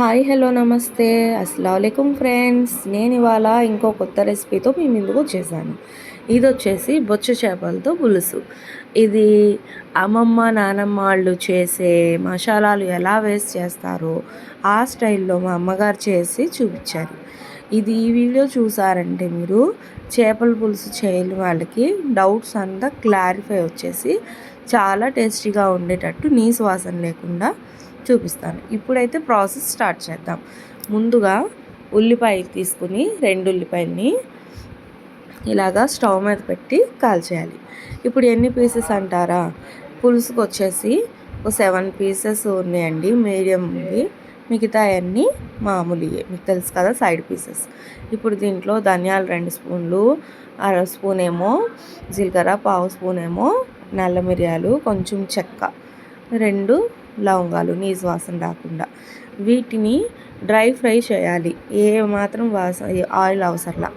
Hi hello నమస్తే. అస్సలం friends. నేను ఇవాళ ఇంకో కొత్త రెసిపీతో మీ ముందుకు వచ్చేసాను. ఇది వచ్చేసి బొచ్చ చేపలతో పులుసు. ఇది అమ్మమ్మ నానమ్మ వాళ్ళు చేసే మసాలాలు ఎలా వేస్ట్ చేస్తారో ఆ స్టైల్లో మా అమ్మగారు చేసి చూపించారు. ఇది ఈ వీడియో చూసారంటే మీరు చేపల పులుసు చేయని వాళ్ళకి డౌట్స్ అంతా క్లారిఫై వచ్చేసి చాలా టేస్టీగా ఉండేటట్టు నీసు వాసన లేకుండా చూపిస్తాను. ఇప్పుడైతే ప్రాసెస్ స్టార్ట్ చేద్దాం. ముందుగా ఉల్లిపాయ తీసుకుని రెండు ఉల్లిపాయలని ఇలాగా స్టవ్ మీద పెట్టి కాల్చేయాలి. ఇప్పుడు ఎన్ని పీసెస్ అంటారా? పులుసుకు వచ్చేసి ఒక సెవెన్ పీసెస్ ఉన్నాయండి. మీడియం ఉంది. మిగతా అన్నీ మామూలు మీకు తెలుసు కదా సైడ్ పీసెస్. ఇప్పుడు దీంట్లో ధనియాలు రెండు స్పూన్లు అర స్పూన్ ఏమో జీలకర్ర పావు స్పూన్ ఏమో నల్ల మిరియాలు కొంచెం చెక్క. రెండు లవంగాలు నీసు వాసన రాకుండా. వీటిని డ్రై ఫ్రై చేయాలి. ఏ మాత్రం వాసన ఆయిల్ అవసరంలా.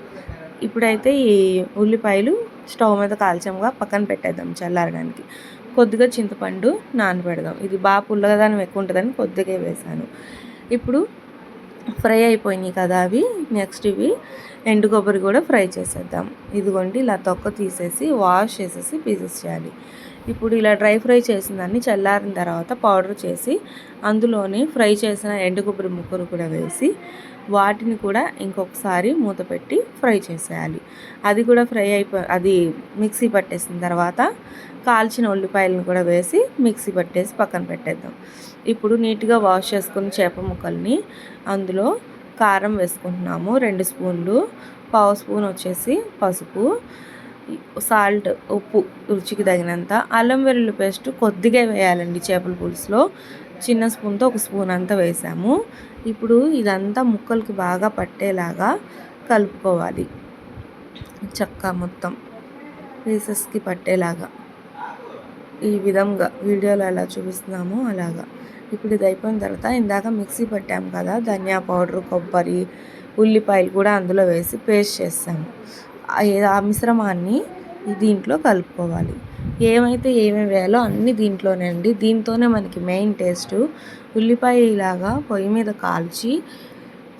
ఇప్పుడైతే ఈ ఉల్లిపాయలు స్టవ్ మీద కాల్చంగా పక్కన పెట్టేద్దాం చల్లారడానికి. కొద్దిగా చింతపండు నానబెడదాం. ఇది బాగా పుల్లగదానం ఎక్కువ ఉంటుందని కొద్దిగా వేసాను. ఇప్పుడు ఫ్రై అయిపోయినాయి కదా అవి. నెక్స్ట్ ఇవి ఎండు కొబ్బరి కూడా ఫ్రై చేసేద్దాం. ఇదిగోండి ఇలా తొక్క తీసేసి వాష్ చేసేసి పీసెస్ చేయాలి. ఇప్పుడు ఇలా డ్రై ఫ్రై చేసిన దాన్ని చల్లారిన తర్వాత పౌడర్ చేసి అందులోని ఫ్రై చేసిన ఎండు కొబ్బరి ముక్కలు కూడా వేసి వాటిని కూడా ఇంకొకసారి మూత పెట్టి ఫ్రై చేసేయాలి. అది కూడా ఫ్రై అయిపో అది మిక్సీ పట్టేసిన తర్వాత కాల్చిన ఉల్లిపాయలను కూడా వేసి మిక్సీ పట్టేసి పక్కన పెట్టేద్దాం. ఇప్పుడు నీట్గా వాష్ చేసుకుని చేప ముక్కల్ని అందులో కారం వేసుకుంటున్నాము రెండు స్పూన్లు. పావు స్పూన్ వచ్చేసి పసుపు సాల్ట్ ఉప్పు రుచికి తగినంత. అల్లం వెల్లుల్లి పేస్ట్ కొద్దిగా వేయాలండి చేపల పులుసులో. చిన్న స్పూన్తో ఒక స్పూన్ అంతా వేసాము. ఇప్పుడు ఇదంతా ముక్కలకి బాగా పట్టేలాగా కలుపుకోవాలి. చక్క మొత్తం పీసెస్కి పట్టేలాగా. ఈ విధంగా వీడియోలో ఎలా చూపిస్తున్నామో అలాగా. ఇప్పుడు ఇది అయిపోయిన తర్వాత ఇందాక మిక్సీ పట్టాము కదా ధనియా పౌడర్ కొబ్బరి ఉల్లిపాయలు కూడా అందులో వేసి పేస్ట్ చేస్తాము. ఆ మిశ్రమాన్ని దీంట్లో కలుపుకోవాలి. ఏమైతే ఏమేమి వేయాలో అన్నీ దీంట్లోనే అండి. దీంతోనే మనకి మెయిన్ టేస్ట్ ఉల్లిపాయ ఇలాగా పొయ్యి మీద కాల్చి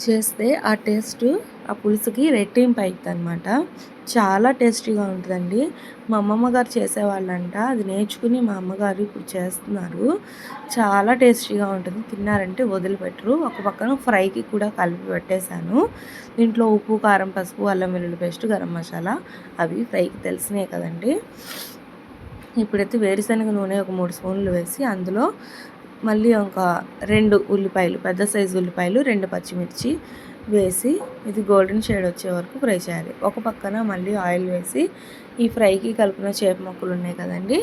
చేస్తే ఆ టేస్ట్ ఆ పులుసుకి రెట్టింపు అవుతుంది అనమాట చాలా టేస్టీగా ఉంటుందండి. మా అమ్మమ్మ గారు చేసేవాళ్ళంట. అది నేర్చుకుని మా అమ్మగారు ఇప్పుడు చేస్తున్నారు. చాలా టేస్టీగా ఉంటుంది. తిన్నారంటే వదిలిపెట్టరు. ఒక పక్కన ఫ్రైకి కూడా కలిపి పెట్టేశాను. దీంట్లో ఉప్పు కారం పసుపు అల్లం వెల్లుల్లి పేస్ట్ గరం మసాలా అవి ఫ్రైకి తెలిసినాయి కదండి. ఇప్పుడైతే వేరుశనగ నూనె ఒక మూడు స్పూన్లు వేసి అందులో మళ్ళీ ఒక రెండు ఉల్లిపాయలు పెద్ద సైజు ఉల్లిపాయలు రెండు పచ్చిమిర్చి వేసి ఇది గోల్డెన్ షేడ్ వచ్చే వరకు ఫ్రై చేయాలి. ఒక పక్కన మళ్ళీ ఆయిల్ వేసి ఈ ఫ్రైకి కలిపిన చేప మొక్కలు ఉన్నాయి కదండి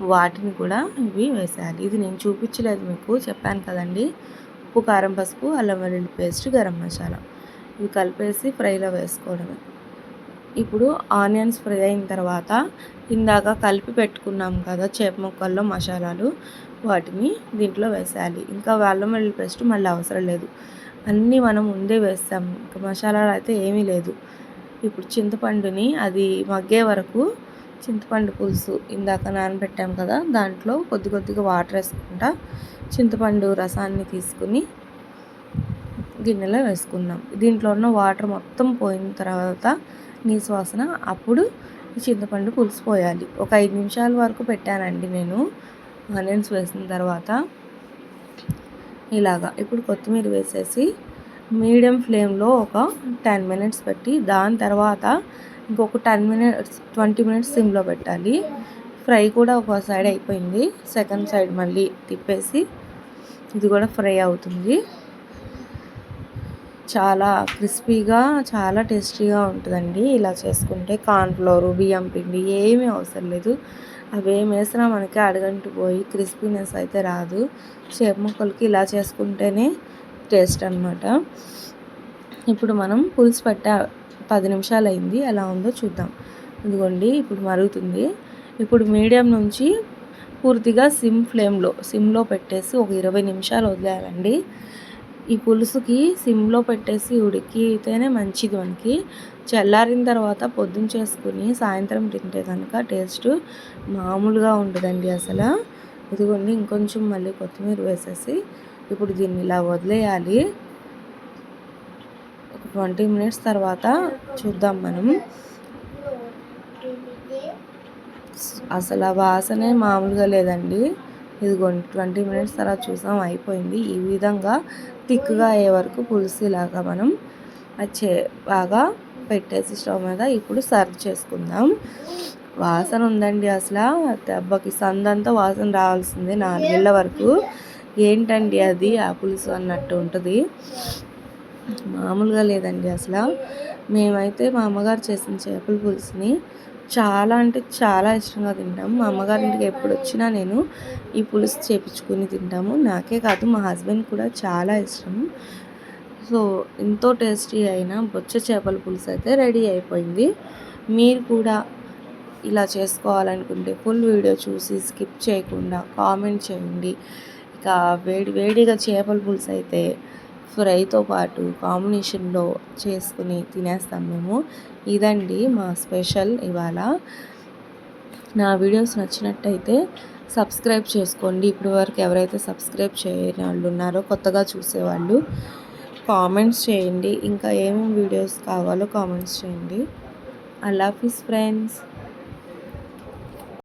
వాటిని కూడా ఇవి వేసేయాలి. ఇది నేను చూపించలేదు మీకు చెప్పాను కదండి. ఉప్పు కారం పసుపు అల్లం వెల్లుల్లి పేస్ట్ గరం మసాలా. ఇవి కలిపేసి ఫ్రైలో వేసుకోవడమే. ఇప్పుడు ఆనియన్స్ ఫ్రై అయిన తర్వాత ఇందాక కలిపి పెట్టుకున్నాం కదా చేప ముక్కల్లో మసాలాలు వాటిని దీంట్లో వేసేయాలి. ఇంకా అల్లం వెల్లుల్లి పేస్ట్ మళ్ళీ అవసరం లేదు. అన్నీ మనం ముందే వేస్తాం. ఇంకా మసాలాలు అయితే ఏమీ లేదు. ఇప్పుడు చింతపండుని అది మగ్గే వరకు చింతపండు పులుసు ఇందాక నానబెట్టాం కదా దాంట్లో కొద్ది కొద్దిగా వాటర్ వేసుకుంటా చింతపండు రసాన్ని తీసుకుని గిన్నెలో వేసుకుందాం. దీంట్లో ఉన్న వాటర్ మొత్తం పోయిన తర్వాత నీ వాసన అప్పుడు ఈ చింతపండు పులుసు పోయాలి. ఒక ఐదు నిమిషాల వరకు పెట్టానండి నేను ఆనియన్స్ వేసిన తర్వాత. ఇలాగా. ఇప్పుడు కొత్తిమీర వేసేసి మీడియం ఫ్లేమ్లో ఒక టెన్ మినిట్స్ పెట్టి దాని తర్వాత ఇంకొక టెన్ మినిట్స్ ట్వంటీ మినిట్స్ సిమ్లో పెట్టాలి. ఫ్రై కూడా ఒక సైడ్ అయిపోయింది. సెకండ్ సైడ్ మళ్ళీ తిప్పేసి ఇది కూడా ఫ్రై అవుతుంది. చాలా క్రిస్పీగా చాలా టేస్టీగా ఉంటుందండి. ఇలా చేసుకుంటే కార్న్ఫ్లోరు బియ్యం పిండి ఏమీ అవసరం లేదు. అవి ఏం వేసినా మనకి అడగంటు పోయి క్రిస్పీనెస్ అయితే రాదు. చేప ముక్కలకి ఇలా చేసుకుంటేనే టేస్ట్ అనమాట ఇప్పుడు మనం పులుసు పట్ట పది నిమిషాలు అయింది ఎలా ఉందో చూద్దాం. ఇదిగోండి ఇప్పుడు మరుగుతుంది. ఇప్పుడు మీడియం నుంచి పూర్తిగా సిమ్ ఫ్లేమ్లో సిమ్లో పెట్టేసి ఒక ఇరవై నిమిషాలు వదిలేయాలండి. ఈ పులుసుకి సిమ్లో పెట్టేసి ఉడికితేనే మంచిది మనకి. చల్లారిన తర్వాత పొద్దున చేసుకుని సాయంత్రం తింటే కనుక టేస్ట్ మామూలుగా ఉంటుందండి అసలు. ఇదిగోండి ఇంకొంచెం మళ్ళీ కొత్తిమీర వేసేసి ఇప్పుడు దీన్ని ఇలా వదిలేయాలి. ఒక ట్వంటీ మినిట్స్ తర్వాత చూద్దాం మనం. అసలు ఆ వాసనే మామూలుగా లేదండి. ఇదిగోండి ట్వంటీ మినిట్స్ తర్వాత చూసాం అయిపోయింది. ఈ విధంగా థిక్గా అయ్యే వరకు పులుసు ఇలాగా మనం చే బాగా పెట్టేసి స్టవ్ మీద ఇప్పుడు సర్వ్ చేసుకుందాం. వాసన ఉందండి అసలు. దెబ్బకి సందంతా వాసన రావాల్సిందే నాలుగేళ్ళ వరకు. ఏంటండి అది? ఆ పులుసు అన్నట్టు ఉంటుంది. మామూలుగా లేదండి అసలు. మేమైతే మా అమ్మగారు చేసిన చేపల పులుసుని చాలా అంటే చాలా ఇష్టంగా తింటాము మా అమ్మగారి ఇంటికి ఎప్పుడు వచ్చినా నేను ఈ పులుసు చేపించుకుని తింటాము. నాకే కాదు మా హస్బెండ్ కూడా చాలా ఇష్టం. సో ఎంతో టేస్టీ అయిన బొచ్చ చేపల పులుసు అయితే రెడీ అయిపోయింది. మీరు కూడా ఇలా చేసుకోవాలనుకుంటే ఫుల్ వీడియో చూసి స్కిప్ చేయకుండా కామెంట్ చేయండి. ఇక వేడి వేడిగా చేపల పులుసు అయితే ఫ్రైతో పాటు కాంబినేషన్లో చేసుకుని తినేస్తాం మేము. ఇదండి మా స్పెషల్ ఇవాళ. నా వీడియోస్ నచ్చినట్టయితే సబ్స్క్రైబ్ చేసుకోండి. ఇప్పటి వరకు ఎవరైతే సబ్స్క్రైబ్ చేయని వాళ్ళు ఉన్నారో కొత్తగా చూసేవాళ్ళు కామెంట్స్ చేయండి. ఇంకా ఏమేమి వీడియోస్ కావాలో కామెంట్స్ చేయండి. I love his friends.